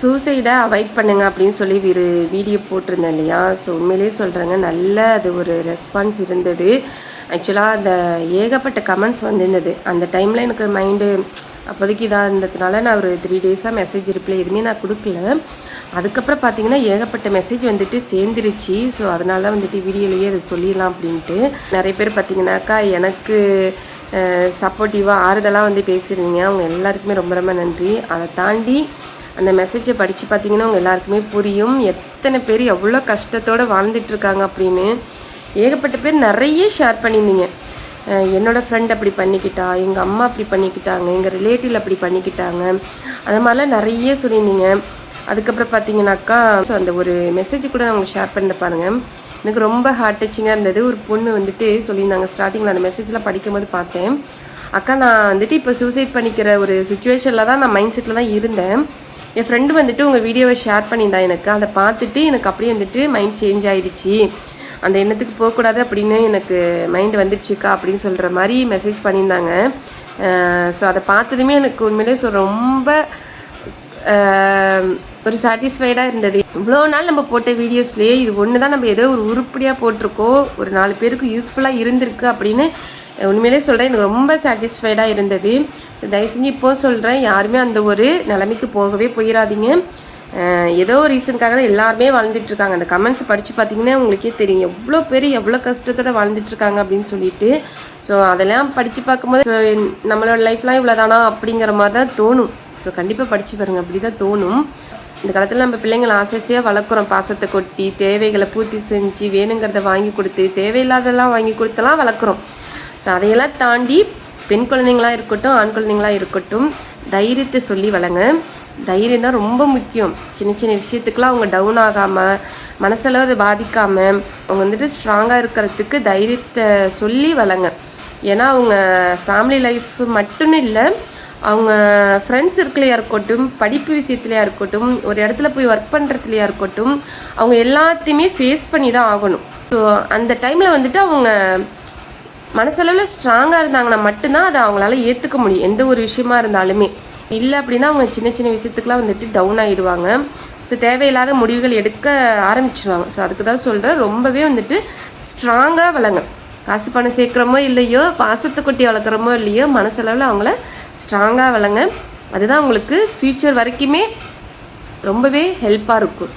சூசைடை avoid பண்ணுங்க அப்படின்னு சொல்லி ஒரு வீடியோ போட்டிருந்தேன் இல்லையா? ஸோ உண்மையிலேயே சொல்கிறேங்க நல்ல அது ஒரு ரெஸ்பான்ஸ் இருந்தது. ஆக்சுவலாக அந்த ஏகப்பட்ட கமெண்ட்ஸ் வந்திருந்தது. அந்த டைமில் எனக்கு மைண்டு அப்போதைக்கு இதாக இருந்ததுனால நான் ஒரு த்ரீ டேஸாக மெசேஜ் ரிப்ளை எதுவுமே நான் கொடுக்கல. அதுக்கப்புறம் பார்த்தீங்கன்னா ஏகப்பட்ட மெசேஜ் வந்துட்டு சேர்ந்துருச்சு. ஸோ அதனால தான் வந்துட்டு வீடியோலேயே அதை சொல்லிடலாம் அப்படின்ட்டு. நிறைய பேர் பார்த்தீங்கன்னாக்கா எனக்கு சப்போர்ட்டிவாக ஆறுதலாக வந்து பேசியிருந்தீங்க அவங்க எல்லாருக்குமே ரொம்ப ரொம்ப நன்றி. அதை தாண்டி அந்த மெசேஜை படித்து பார்த்தீங்கன்னா அவங்க எல்லாருக்குமே புரியும். எத்தனை பேர் எவ்வளோ கஷ்டத்தோடு வாழ்ந்துட்டுருக்காங்க அப்படின்னு ஏகப்பட்ட பேர் நிறைய ஷேர் பண்ணியிருந்தீங்க. என்னோடய ஃப்ரெண்ட் அப்படி பண்ணிக்கிட்டா எங்கள் அம்மா அப்படி பண்ணிக்கிட்டாங்க எங்கள் ரிலேட்டிவ் அப்படி பண்ணிக்கிட்டாங்க. அந்த மாதிரிலாம் நிறைய சொல்லியிருந்தீங்க. அதுக்கப்புறம் பார்த்தீங்கன்னாக்கா ஸோ அந்த ஒரு மெசேஜ் கூட நான் உங்களுக்கு ஷேர் பண்ண பாருங்க. எனக்கு ரொம்ப ஹார்ட் டச்சிங்காக இருந்தது. ஒரு பொண்ணு வந்துட்டு சொல்லியிருந்தாங்க. ஸ்டார்டிங்கில் அந்த மெசேஜ்லாம் படிக்கும்போது பார்த்தேன். அக்கா நான் வந்துட்டு இப்போ சூசைட் பண்ணிக்கிற ஒரு சுச்சுவேஷனில் தான் நான் மைண்ட் செட்டில் தான் இருந்தேன். என் ஃப்ரெண்டு வந்துட்டு உங்கள் வீடியோவை ஷேர் பண்ணியிருந்தா எனக்கு. அதை பார்த்துட்டு எனக்கு அப்படியே வந்துட்டு மைண்ட் சேஞ்ச் ஆயிடுச்சு. அந்த எண்ணத்துக்கு போகக்கூடாது அப்படின்னு எனக்கு மைண்ட் வந்துருச்சுக்கா அப்படின்னு சொல்கிற மாதிரி மெசேஜ் பண்ணியிருந்தாங்க. ஸோ அதை பார்த்ததுமே எனக்கு உண்மையிலே ஸோ ரொம்ப ஒரு சாட்டிஸ்ஃபைடாக இருந்தது. இவ்வளோ நாள் நம்ம போட்ட வீடியோஸ்லேயே இது ஒன்று தான் நம்ம ஏதோ ஒரு உருப்படியாக போட்டிருக்கோம். ஒரு நாலு பேருக்கு யூஸ்ஃபுல்லாக இருந்திருக்கு அப்படின்னு உண்மையிலே சொல்கிறேன் எனக்கு ரொம்ப சாட்டிஸ்ஃபைடாக இருந்தது. ஸோ தயவு செஞ்சு இப்போ சொல்கிறேன் யாருமே அந்த ஒரு நிலைமைக்கு போகவே போயிடாதீங்க ஏதோ ரீசனுக்காக தான் எல்லாருமே வாழ்ந்துட்டுருக்காங்க அந்த கமெண்ட்ஸ் படித்து பார்த்தீங்கன்னா உங்களுக்கே தெரியும். எவ்வளோ பேர் எவ்வளோ கஷ்டத்தோட வாழ்ந்துட்டுருக்காங்க அப்படின்னு சொல்லிட்டு. ஸோ அதெல்லாம் படித்து பார்க்கும்போது ஸோ நம்மளோட லைஃப்லாம் இவ்வளோதானா அப்படிங்கிற மாதிரி தான் தோணும். ஸோ கண்டிப்பாக படித்து பாருங்க அப்படி தான் தோணும். இந்த காலத்தில் நம்ம பிள்ளைங்களை ஆசையாக வளர்க்குறோம். பாசத்தை கொட்டி தேவைகளை பூர்த்தி செஞ்சு வேணுங்கிறத வாங்கி கொடுத்து தேவையில்லாததெல்லாம் வாங்கி கொடுத்தெல்லாம் வளர்க்குறோம். ஸோ அதையெல்லாம் தாண்டி பெண் குழந்தைங்களா இருக்கட்டும் ஆண் குழந்தைங்களா இருக்கட்டும் தைரியத்தை சொல்லி வளங்க. தைரியம் தான் ரொம்ப முக்கியம். சின்ன சின்ன விஷயத்துக்கெலாம் அவங்க டவுன் ஆகாமல் மனசளவு அதை பாதிக்காமல் அவங்க வந்துட்டு ஸ்ட்ராங்காக இருக்கிறதுக்கு தைரியத்தை சொல்லி வளங்க. ஏன்னா அவங்க ஃபேமிலி லைஃப் மட்டும் இல்லை அவங்க ஃப்ரெண்ட்ஸ் இருக்கலையா இருக்கட்டும் படிப்பு விஷயத்துலையா இருக்கட்டும் ஒரு இடத்துல போய் ஒர்க் பண்ணுறதுலையா இருக்கட்டும் அவங்க எல்லாத்தையுமே ஃபேஸ் பண்ணி தான் ஆகணும். ஸோ அந்த டைமில் வந்துட்டு அவங்க மனசளவில் ஸ்ட்ராங்காக இருந்தாங்கன்னா மட்டும்தான் அதை அவங்களால ஏற்றுக்க முடியும். எந்த ஒரு விஷயமா இருந்தாலுமே. இல்லை அப்படின்னா அவங்க சின்ன சின்ன விஷயத்துக்குலாம் வந்துட்டு டவுன் ஆகிடுவாங்க ஸோ தேவையில்லாத முடிவுகள் எடுக்க ஆரம்பிச்சிருவாங்க. ஸோ அதுக்கு தான் சொல்கிறேன் ரொம்பவே வந்துட்டு ஸ்ட்ராங்காக வளங்க காசு பணம் சேர்க்குறோமோ இல்லையோ பாசத்தை கொட்டி வளர்க்குறோமோ இல்லையோ மனசளவில் அவங்கள ஸ்ட்ராங்காக வளங்க அதுதான் அவங்களுக்கு ஃப்யூச்சர் வரைக்குமே ரொம்பவே ஹெல்ப்பாக இருக்கும்.